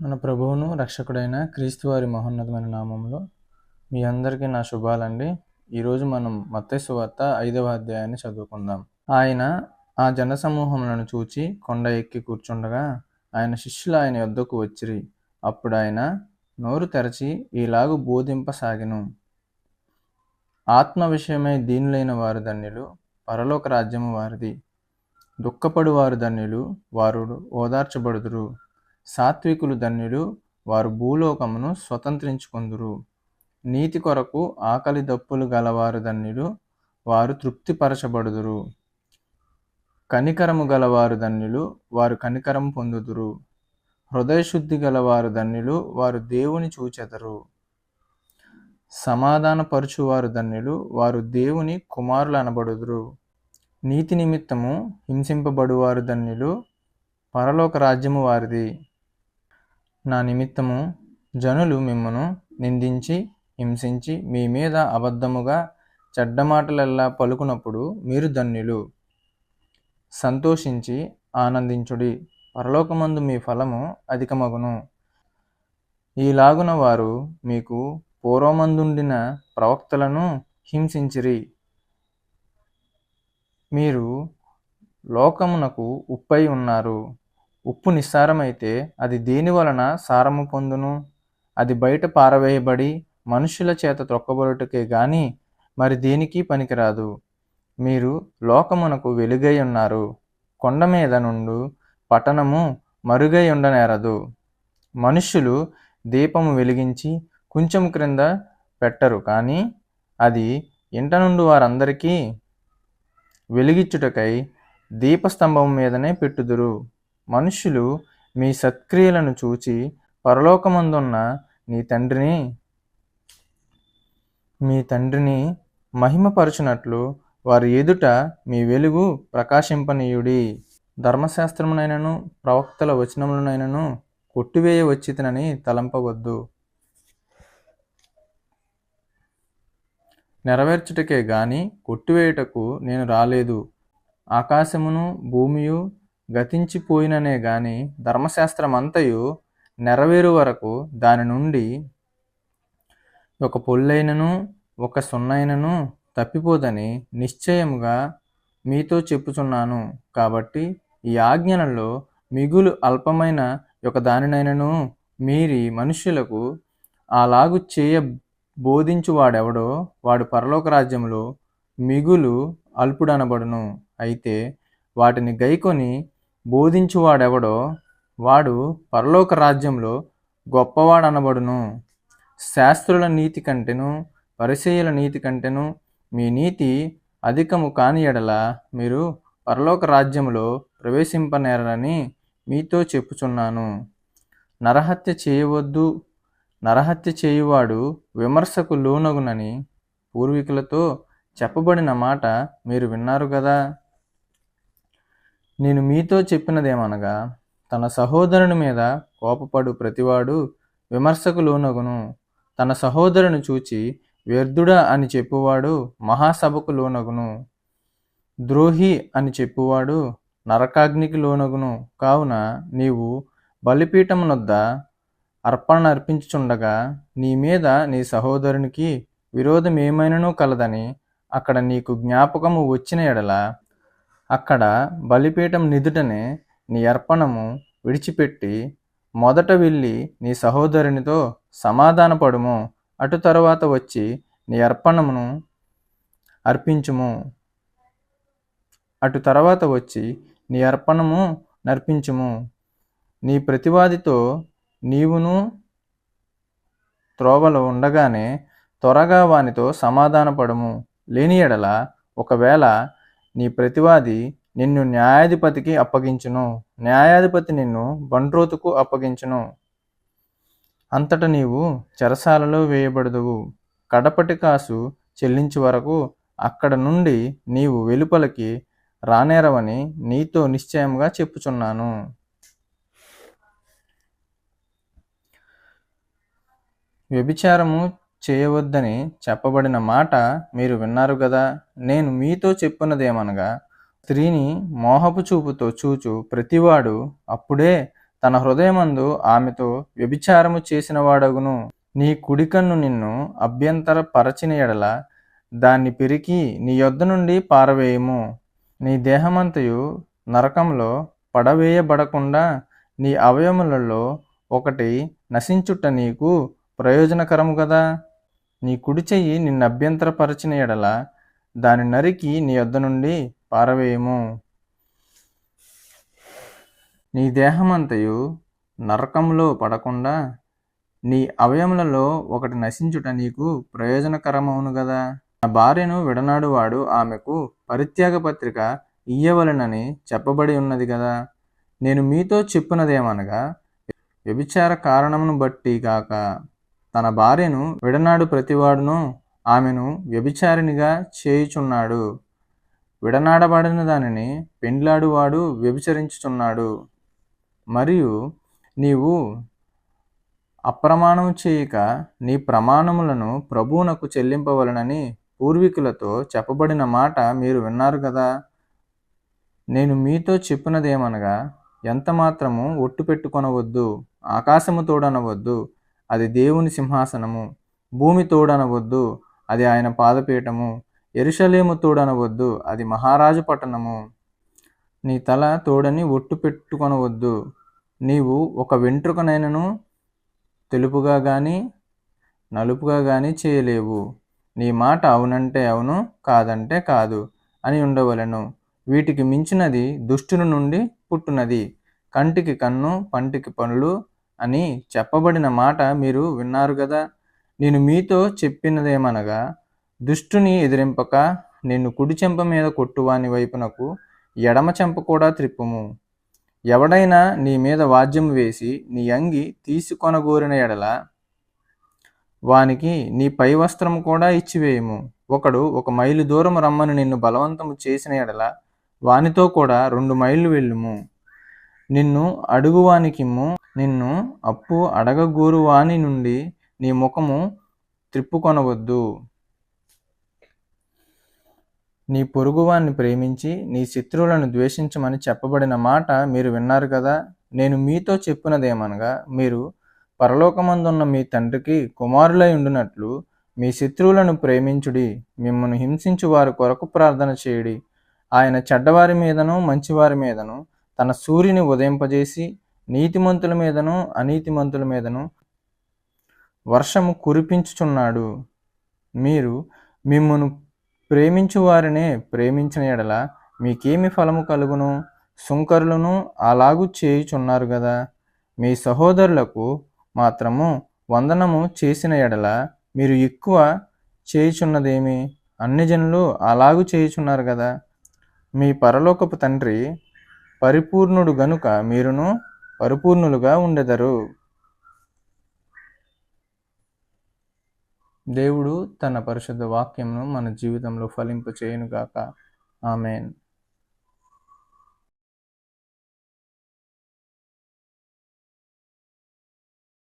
మన ప్రభువును రక్షకుడైన క్రీస్తు వారి మహోన్నతమైన నామంలో మీ అందరికీ నా శుభాలండి. ఈరోజు మనం మత్స్సు వార్త ఐదవ అధ్యాయాన్ని చదువుకుందాం. ఆయన ఆ జనసమూహములను చూచి కొండ ఎక్కి కూర్చుండగా ఆయన శిష్యులు ఆయన యొద్దకు వచ్చిరి. అప్పుడు ఆయన నోరు తెరచి ఈలాగు బోధింపసాగిను. ఆత్మ విషయమై దీనులైన వారు ధన్యులు పరలోక రాజ్యము వారిది. దుఃఖపడు వారు ధన్యులు వారు ఓదార్చబడుదురు. సాత్వికులు ధన్యులు వారు భూలోకమును స్వతంత్రించుకొందురు. నీతి కొరకు ఆకలి దప్పులు గలవారు ధన్యులు వారు తృప్తిపరచబడుదురు. కనికరము గలవారు ధన్యులు వారు కనికరం పొందుదురు. హృదయశుద్ధి గలవారు ధన్యులు వారు దేవుని చూచెదరు. సమాధానపరుచువారు ధన్యులు వారు దేవుని కుమారులు అనబడుదురు. నీతి నిమిత్తము హింసింపబడువారు ధన్యులు పరలోక రాజ్యము వారిది. నా నిమిత్తము జనులు మిమ్మను నిందించి హింసించి మీ మీద అబద్ధముగా చెడ్డ మాటలెల్లా పలుకునప్పుడు మీరు ధన్యులు. సంతోషించి ఆనందించుడి. పరలోకమందు మీ ఫలము అధికమగును. ఈలాగున వారు మీకు పూర్వమందుండిన ప్రవక్తలను హింసించిరి. మీరు లోకమునకు ఉప్పై ఉన్నారు. ఉప్పు నిస్సారమైతే అది దేని వలన సారము పొందును? అది బయట పారవేయబడి మనుషుల చేత త్రొక్కబడుటకే గాని మరి దేనికి పనికిరాదు? మీరు లోకమునకు వెలుగై ఉన్నారు. కొండ మీద నుండు పట్టణము మరుగై ఉండనేరదు. మనుష్యులు దీపము వెలిగించి కొంచెం క్రింద పెట్టరు. కానీ అది ఇంట నుండి వారందరికీ వెలిగించుటకై దీపస్తంభం మీదనే పెట్టుదురు. మనుష్యులు మీ సత్క్రియలను చూచి పరలోకమందున్న నీ తండ్రిని మీ తండ్రిని మహిమపరచునట్లు వారి ఎదుట మీ వెలుగు ప్రకాశింపనీయుడి. ధర్మశాస్త్రమునైనను ప్రవక్తల వచనములనైనను కొట్టివేయ వచ్చితనని తలంపవద్దు. నెరవేర్చుటకే గాని కొట్టివేయుటకు నేను రాలేదు. ఆకాశమును భూమియు గతించిపోయిననే గాని ధర్మశాస్త్రమంతయు నెరవేరు వరకు దాని నుండి ఒక పొల్లైనను ఒక సున్నైనను తప్పిపోదని నిశ్చయముగా మీతో చెప్పుచున్నాను. కాబట్టి ఈ ఆజ్ఞలలో మిగులు అల్పమైన ఒక దానినైనను మీరి మనుష్యులకు అలాగు చేయ బోధించువాడెవడో వాడు పరలోక రాజ్యంలో మిగులు అల్పుడనబడును. అయితే వాటిని గైకొని బోధించువాడెవడో వాడు పరలోక రాజ్యంలో గొప్పవాడనబడును. శాస్త్రుల నీతి కంటేను పరిచయుల నీతి కంటేను మీ నీతి అధికము కాని ఎడల మీరు పరలోక రాజ్యంలో ప్రవేశింపనేరని మీతో చెప్పుచున్నాను. నరహత్య చేయవద్దు. నరహత్య చేయువాడు విమర్శకు లోనగునని పూర్వీకులతో చెప్పబడిన మాట మీరు విన్నారు కదా నేను మీతో చెప్పినదేమనగా తన సహోదరుని మీద కోపపడు ప్రతివాడు విమర్శకు లోనగును తన సహోదరుని చూచి వ్యర్థుడా అని చెప్పువాడు మహాసభకు లోనగును. ద్రోహి అని చెప్పువాడు నరకాగ్నికి లోనగును. కావున నీవు బలిపీఠమునొద్ద అర్పణ అర్పించుచుండగా నీ మీద నీ సహోదరునికి విరోధం ఏమైనను కలదని అక్కడ నీకు జ్ఞాపకము వచ్చిన ఎడల అక్కడ బలిపీఠం నిదుటనే నీ అర్పణము విడిచిపెట్టి మొదట వెళ్ళి నీ సహోదరునితో సమాధానపడుము. అటు తరువాత వచ్చి నీ అర్పణమును అర్పించుము. అటు తర్వాత వచ్చి నీ అర్పణము నర్పించుము. నీ ప్రతివాదితో నీవును త్రోవలో ఉండగానే త్వరగా వానితో సమాధానపడము. లేని ఎడల ఒకవేళ నీ ప్రతివాది నిన్ను న్యాయాధిపతికి అప్పగించును. న్యాయాధిపతి నిన్ను బండ్రోతుకు అప్పగించును. అంతట నీవు చెరసాలలో వేయబడదువు. కడపటి కాసు చెల్లించే వరకు అక్కడ నుండి నీవు వెలుపలికి రానేరవని నీతో నిశ్చయంగా చెప్పుచున్నాను. వ్యభిచారము చేయవద్దని చెప్పబడిన మాట మీరు విన్నారు కదా నేను మీతో చెప్పున్నదేమనగా స్త్రీని మోహపు చూపుతో చూచు ప్రతివాడు అప్పుడే తన హృదయమందు ఆమెతో వ్యభిచారము చేసిన వాడగును నీ కుడికన్ను నిన్ను అభ్యంతర పరచిన ఎడల దాన్ని పెరిగి నీ యొద్ద నుండి పారవేయము. నీ దేహమంతయు నరకంలో పడవేయబడకుండా నీ అవయములలో ఒకటి నశించుట నీకు ప్రయోజనకరము కదా నీ కుడి చెయ్యి నిన్ను అభ్యంతరపరచిన ఎడల దాని నరికి నీ యొద్ద నుండి పారవేయము. నీ దేహమంతయు నరకంలో పడకుండా నీ అవయములలో ఒకటి నశించుట నీకు ప్రయోజనకరమవును గదా. నా భార్యను విడనాడువాడు ఆమెకు పరిత్యాగ పత్రిక ఇయ్యవలనని చెప్పబడి ఉన్నది కదా నేను మీతో చెప్పినదేమనగా వ్యభిచార కారణమును బట్టి కాక తన భార్యను విడనాడు ప్రతివాడును ఆమెను వ్యభిచారినిగా చేయుచున్నాడు. విడనాడబడిన దానిని పెండ్లాడువాడు వ్యభిచరించుచున్నాడు. మరియు నీవు అప్రమాణము చేయక నీ ప్రమాణములను ప్రభువునకు చెల్లింపవలనని పూర్వీకులతో చెప్పబడిన మాట మీరు విన్నారు కదా? నేను మీతో చెప్పినదేమనగా ఎంత మాత్రము ఒట్టు పెట్టుకొనవద్దు ఆకాశము తోడనవద్దు అది దేవుని సింహాసనము. భూమి తోడనవద్దు అది ఆయన పాదపీఠము. ఎరుషలేము తోడనవద్దు అది మహారాజు పట్టణము. నీ తల తోడని ఒట్టు పెట్టుకొనవద్దు. నీవు ఒక వెంట్రుకనైనను తెలుపుగా కానీ నలుపుగా కానీ చేయలేవు. నీ మాట అవునంటే అవును కాదంటే కాదు అని ఉండవలను. వీటికి మించినది దుష్టుని నుండి పుట్టునది. కంటికి కన్ను పంటికి పనులు అని చెప్పబడిన మాట మీరు విన్నారు కదా. నేను మీతో చెప్పినదేమనగా దుష్టుని ఎదిరింపక నిన్ను కుడి చెంప మీద కొట్టువాని వైపునకు ఎడమ చెంప కూడా త్రిప్పుము. ఎవడైనా నీ మీద వాద్యం వేసి నీ అంగి తీసుకొనగోరిన ఎడల వానికి నీ పై వస్త్రం కూడా ఇచ్చివేయము. ఒకడు ఒక మైలు దూరం రమ్మని నిన్ను బలవంతము చేసిన ఎడల వానితో కూడా రెండు మైళ్ళు వెళ్ళుము. నిన్ను అడుగువానికిమ్ము నిన్ను అప్పు అడగగోరువాని నుండి నీ ముఖము త్రిప్పుకొనవద్దు. నీ పొరుగువాన్ని ప్రేమించి నీ శత్రువులను ద్వేషించమని చెప్పబడిన మాట మీరు విన్నారు కదా? నేను మీతో చెప్పినదేమనగా మీరు పరలోకమందున్న మీ తండ్రికి కుమారులై ఉండినట్లు మీ శత్రువులను ప్రేమించుడి మిమ్మల్ని హింసించు వారి కొరకు ప్రార్థన చేయుడి. ఆయన చెడ్డవారి మీదను మంచివారి మీదను తన సూర్యుని ఉదయింపజేసి నీతిమంతుల మీదను అనీతిమంతుల మీదను వర్షము కురిపించుచున్నాడు. మీరు మిమ్మను ప్రేమించు వారినే ప్రేమించిన ఎడల మీకేమి ఫలము కలుగును? సుంకరులను అలాగూ చేయుచున్నారు కదా మీ సహోదరులకు మాత్రము వందనము చేసిన ఎడల మీరు ఎక్కువ చేయుచున్నదేమి? అన్ని జనులు అలాగూ చేయుచున్నారు కదా మీ పరలోకపు తండ్రి పరిపూర్ణుడు గనుక మీరును పరిపూర్ణులుగా ఉండెదరు. దేవుడు తన పరిశుద్ధ వాక్యంను మన జీవితంలో ఫలింపు చేయనుగాక ఆమెన్.